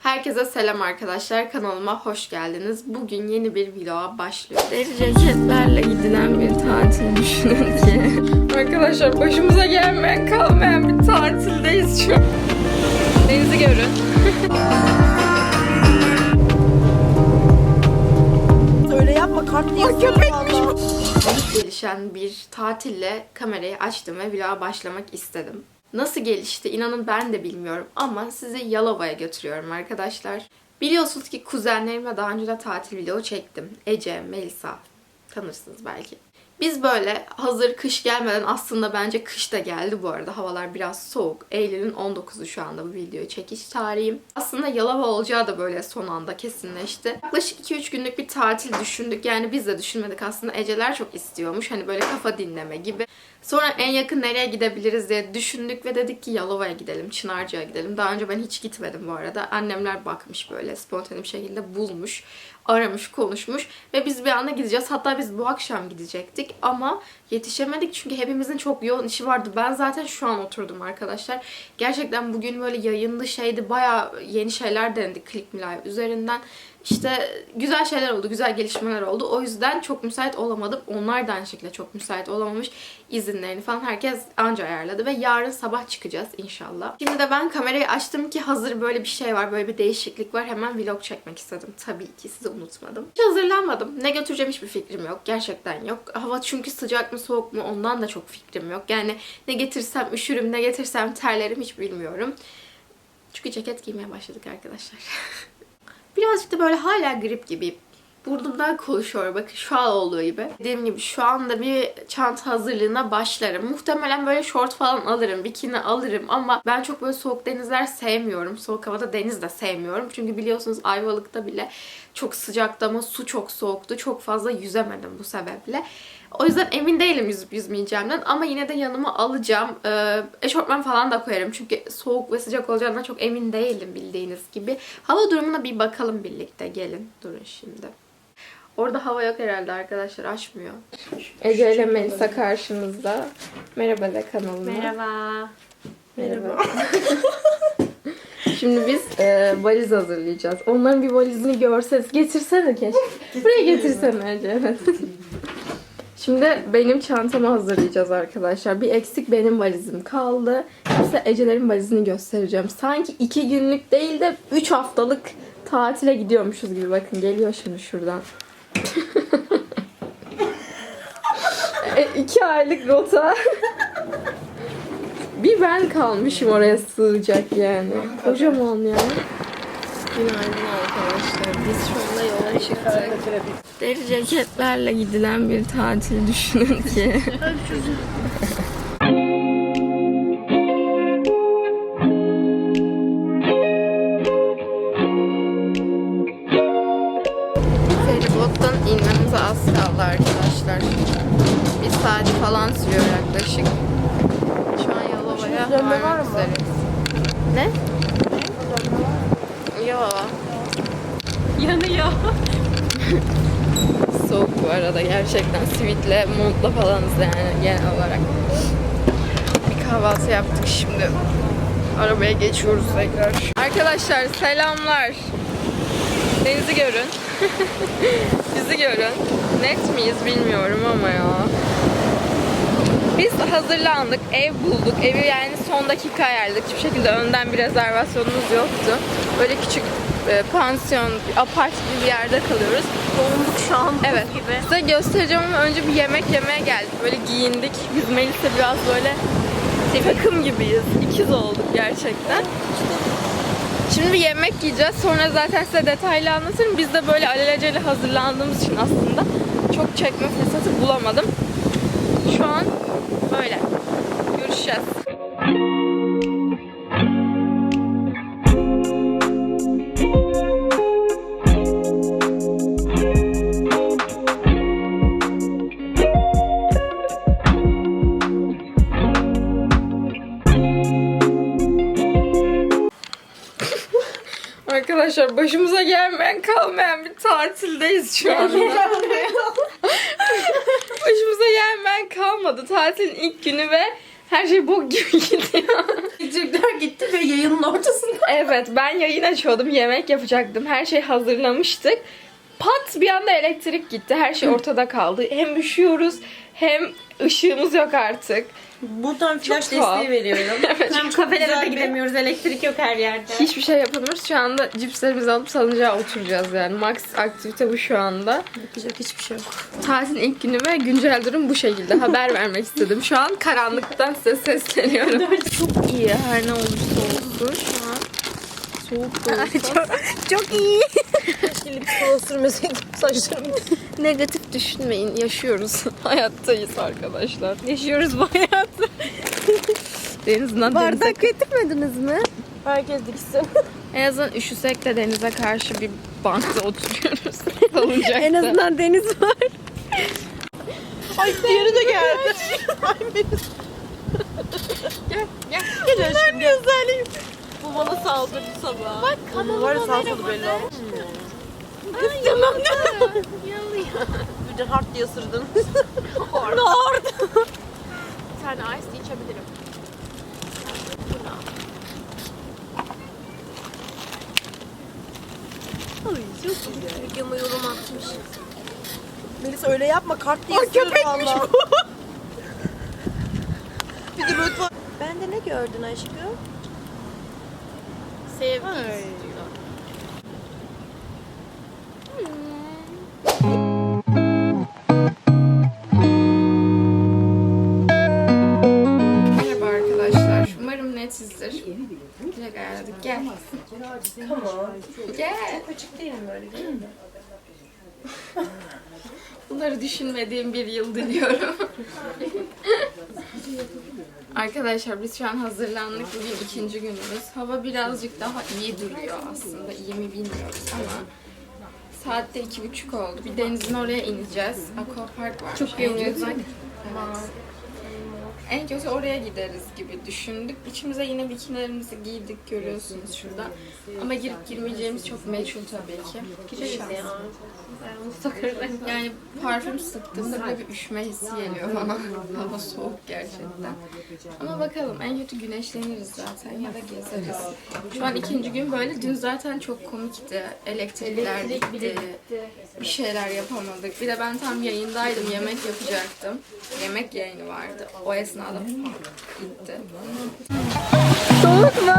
Herkese selam arkadaşlar. Kanalıma hoş geldiniz. Bugün yeni bir vloga başlıyor. Deri ceketlerle gidilen bir tatil düşünün ki. Arkadaşlar başımıza gelmeyen kalmayan bir tatildeyiz şu an. Denizi görün. Öyle yapma kart niye köpekmiş bu. gelişen bir tatille kamerayı açtım ve vloga başlamak istedim. Nasıl gelişti inanın ben de bilmiyorum ama sizi Yalova'ya götürüyorum arkadaşlar. Biliyorsunuz ki kuzenlerimle daha önce de tatil vlogu çektim. Ece, Melisa tanırsınız belki. Biz böyle hazır kış gelmeden aslında bence kış da geldi bu arada. Havalar biraz soğuk. Eylül'ün 19'u şu anda bu videoyu çekiş tarihim. Aslında Yalova olacağı da böyle son anda kesinleşti. Yaklaşık 2-3 günlük bir tatil düşündük. Yani biz de düşünmedik aslında. Eceler çok istiyormuş. Hani böyle kafa dinleme gibi. Sonra en yakın nereye gidebiliriz diye düşündük ve dedik ki Yalova'ya gidelim, Çınarca'ya gidelim. Daha önce ben hiç gitmedim bu arada. Annemler bakmış böyle spontane bir şekilde bulmuş, aramış, konuşmuş ve biz bir anda gideceğiz. Hatta biz bu akşam gidecektik ama yetişemedik çünkü hepimizin çok yoğun işi vardı. Ben zaten şu an oturdum arkadaşlar. Gerçekten bugün böyle yayınlı şeydi. Bayağı yeni şeyler denedik Click Me Live üzerinden. İşte güzel şeyler oldu, güzel gelişmeler oldu. O yüzden çok müsait olamadım. Onlar da aynı şekilde çok müsait olamamış. İzinlerini falan herkes anca ayarladı ve yarın sabah çıkacağız inşallah. Şimdi de ben kamerayı açtım ki hazır böyle bir şey var, böyle bir değişiklik var. Hemen vlog çekmek istedim. Tabii ki sizi unutmadım. Hiç hazırlanmadım. Ne götüreceğim hiçbir fikrim yok. Gerçekten yok. Hava çünkü sıcak mı soğuk mu ondan da çok fikrim yok. Yani ne getirsem üşürüm, ne getirsem terlerim hiç bilmiyorum. Çünkü ceket giymeye başladık arkadaşlar. Birazcık da böyle hala grip gibi. Burnumdan konuşuyor bakın şu an olduğu gibi. Dediğim gibi şu anda bir çanta hazırlığına başlarım. Muhtemelen böyle şort falan alırım, bikini alırım ama ben çok böyle soğuk denizler sevmiyorum. Soğuk havada deniz de sevmiyorum. Çünkü biliyorsunuz Ayvalık'ta bile çok sıcaktı ama su çok soğuktu. Çok fazla yüzemedim bu sebeple. O yüzden emin değilim yüzüp yüzmeyeceğimden ama yine de yanıma alacağım. Ee, eşofman falan da koyarım çünkü soğuk ve sıcak olacağından çok emin değilim bildiğiniz gibi. Hava durumuna bir bakalım birlikte. Gelin durun şimdi. Orada hava yok herhalde arkadaşlar açmıyor. Ece ile Melisa karşımızda. Merhaba de kanalıma. Merhaba. Merhaba. Şimdi biz e, valiz hazırlayacağız. Onların bir valizini görseniz getirsene keşke. Buraya getirsene Ece. evet. Şimdi benim çantamı hazırlayacağız arkadaşlar. Bir eksik benim valizim kaldı. Size Ece'lerin valizini göstereceğim. Sanki iki günlük değil de üç haftalık tatile gidiyormuşuz gibi. Bakın geliyor şimdi şuradan. e, iki aylık rota. Bir ben kalmışım oraya sığacak yani. Kocaman yani. Günaydın arkadaşlar. Biz şu anda yola çıktık. Deri ceketlerle gidilen bir tatil düşünün ki. Feribottan inmemize az kaldı arkadaşlar. Bir saat falan sürüyor yaklaşık. Şu an Yalova'ya Dönme var mı? Ne? Yok. Yanıyor. Soğuk bu arada gerçekten sivitle, montla falanız yani genel olarak. Bir kahvaltı yaptık şimdi. Arabaya geçiyoruz tekrar. Arkadaşlar selamlar. Denizi görün. Bizi görün. Net miyiz bilmiyorum ama ya. Biz hazırlandık, ev bulduk. Evi yani son dakika ayarladık. Hiçbir şekilde önden bir rezervasyonumuz yoktu. Böyle küçük e, pansiyon, apart gibi bir yerde kalıyoruz. Donduk şu an Evet. gibi. Size göstereceğim ama önce bir yemek yemeye geldik. Böyle giyindik. Biz Melis'le biraz böyle takım gibiyiz. İkiz olduk gerçekten. Şimdi bir yemek yiyeceğiz. Sonra zaten size detaylı anlatırım. Biz de böyle alelacele hazırlandığımız için aslında çok çekme fırsatı bulamadım. Şu an böyle. Görüşeceğiz. Arkadaşlar başımıza gelmeyen kalmayan bir tatildeyiz şu an. Başımıza gelmeyen kalmadı. Tatilin ilk günü ve her şey bok gibi gidiyor. Elektrikler gitti ve yayının ortasında. Evet ben yayın açıyordum. Yemek yapacaktım. Her şey hazırlamıştık. Pat bir anda elektrik gitti. Her şey ortada kaldı. Hem üşüyoruz hem ışığımız yok artık. Buradan flash tuhaf. desteği veriyorum. Hem kafelere de gidemiyoruz. Elektrik yok her yerde. Hiçbir şey yapamıyoruz. Şu anda cipslerimizi alıp salıncağa oturacağız yani. Max aktivite bu şu anda. Yapacak hiçbir şey yok. Tatilin ilk günü ve güncel durum bu şekilde. Haber vermek istedim. Şu an karanlıktan size sesleniyorum. Çok iyi her ne olursa olsun şu an. Soğuk da olsa. Çok iyi. Keşke lips falan sürmeseydim saçlarımı. Negatif düşünmeyin. Yaşıyoruz. Hayattayız arkadaşlar. Yaşıyoruz bu hayatı. Denizden denize. Bardak getirmediniz mi? Herkes diksin. En azından üşüsek de denize karşı bir bankta oturuyoruz. Salıncakta. en azından deniz var. Ay diğeri de geldi. Ay Melis. Gel gel. Gel aşkım gel. Bana saldırdı sabah. Bak kanalıma var ya salsalı belli olmuş. Ay tamam Bir de hard diye ısırdın. Hard. Hard. Bir tane ice içebilirim. Ay çok güzel. Videoma yorum atmış. Melis öyle yapma kart diye köpekmiş bu. bir de tuval- Ben de ne gördün aşkım? Sevgi Ay. Merhaba arkadaşlar. Umarım netsizdir. Direkt ayarladık. Gel. Tamam. Gel. Açık değil mi böyle değil mi? Bunları düşünmediğim bir yıl diliyorum. Arkadaşlar biz şu an hazırlandık. Bugün ikinci günümüz. Hava birazcık daha iyi duruyor aslında. İyi mi bilmiyoruz ama saatte iki buçuk oldu. Bir denizin oraya ineceğiz. Aquapark var. Çok en kötü, en kötü oraya gideriz gibi düşündük. İçimize yine bikinilerimizi giydik görüyorsunuz şurada. Ama girip girmeyeceğimiz çok meçhul tabii ki. Gireriz ya. Yani parfüm sıktığımda böyle bir üşüme hissi geliyor bana. Hava soğuk gerçekten. Ama bakalım en kötü güneşleniriz zaten ya da gezeriz. Şu an ikinci gün böyle. Dün zaten çok komikti. Elektrikler gitti. Bir şeyler yapamadık. Bir de ben tam yayındaydım. Yemek yapacaktım. Yemek yayını vardı. O esnada pat gitti. Soğuk mu?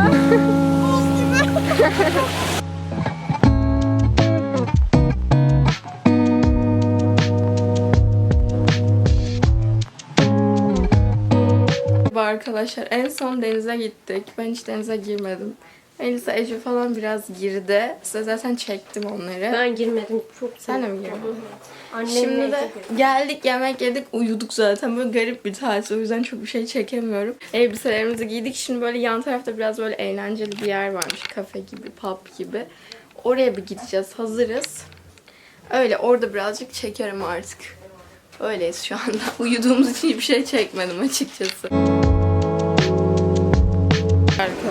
Merhaba arkadaşlar. En son denize gittik. Ben hiç denize girmedim. Elisa Ece falan biraz girdi. Size zaten çektim onları. Ben girmedim. Çok Sen de mi girdin? Annemle Şimdi de geldik yemek yedik uyuduk zaten böyle garip bir tatil o yüzden çok bir şey çekemiyorum. Elbiselerimizi giydik şimdi böyle yan tarafta biraz böyle eğlenceli bir yer varmış kafe gibi pub gibi. Oraya bir gideceğiz hazırız. Öyle orada birazcık çekerim artık. Öyleyiz şu anda. Uyuduğumuz için hiçbir şey çekmedim açıkçası.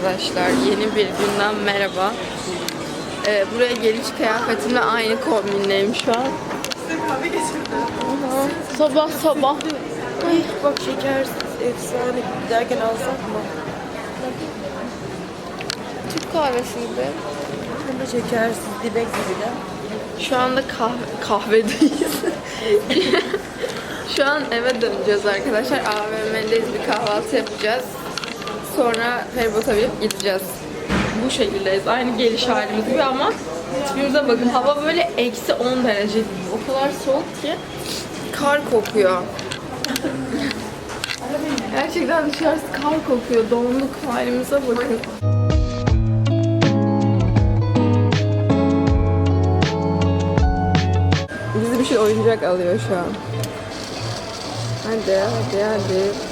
Arkadaşlar yeni bir günden merhaba. Ee, buraya geliş kıyafetimle aynı kombinleyim şu an. Sabah sabah. Ay bak şeker efsane giderken alsak mı? Türk kahvesi gibi. Hem de şekersiz dibek gibi de. Şu anda kahve, kahvedeyiz. Şu an eve döneceğiz arkadaşlar. AVM'deyiz bir kahvaltı yapacağız. Sonra feribota binip gideceğiz. Bu şekildeyiz. Aynı geliş halimiz gibi ama tipimize bakın. Hava böyle eksi 10 derece değil. O kadar soğuk ki kar kokuyor. Gerçekten dışarısı kar kokuyor. Donduk halimize bakın. Bizi bir şey oyuncak alıyor şu an. Hadi hadi hadi.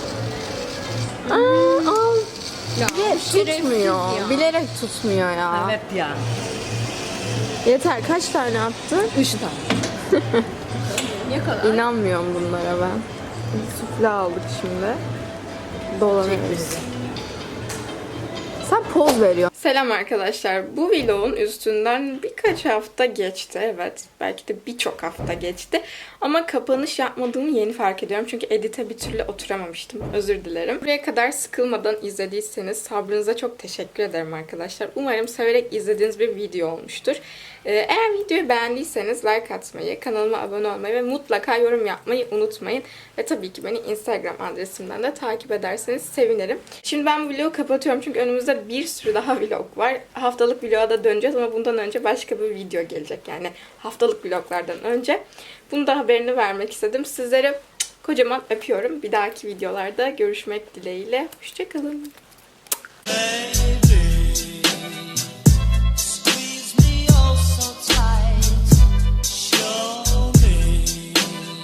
Aa, al. tutmuyor. Bilerek tutmuyor ya. Evet ya. Yeter. Kaç tane attın? Üç tane. ne kadar? İnanmıyorum bunlara ben. Süfle aldık şimdi. Dolanıyoruz. Sen poz veriyor. Selam arkadaşlar. Bu vlogun üstünden birkaç hafta geçti. Evet. Belki de birçok hafta geçti. Ama kapanış yapmadığımı yeni fark ediyorum. Çünkü edite bir türlü oturamamıştım. Özür dilerim. Buraya kadar sıkılmadan izlediyseniz sabrınıza çok teşekkür ederim arkadaşlar. Umarım severek izlediğiniz bir video olmuştur. Ee, Eğer videoyu beğendiyseniz like atmayı, kanalıma abone olmayı ve mutlaka yorum yapmayı unutmayın. Ve tabii ki beni Instagram adresimden de takip ederseniz sevinirim. Şimdi ben bu vlogu kapatıyorum çünkü önümüzde bir sürü daha vlog var. Haftalık vloga da döneceğiz ama bundan önce başka bir video gelecek. Yani haftalık vloglardan önce. Bunu da haberini vermek istedim. Sizleri kocaman öpüyorum. Bir dahaki videolarda görüşmek dileğiyle. Hoşçakalın.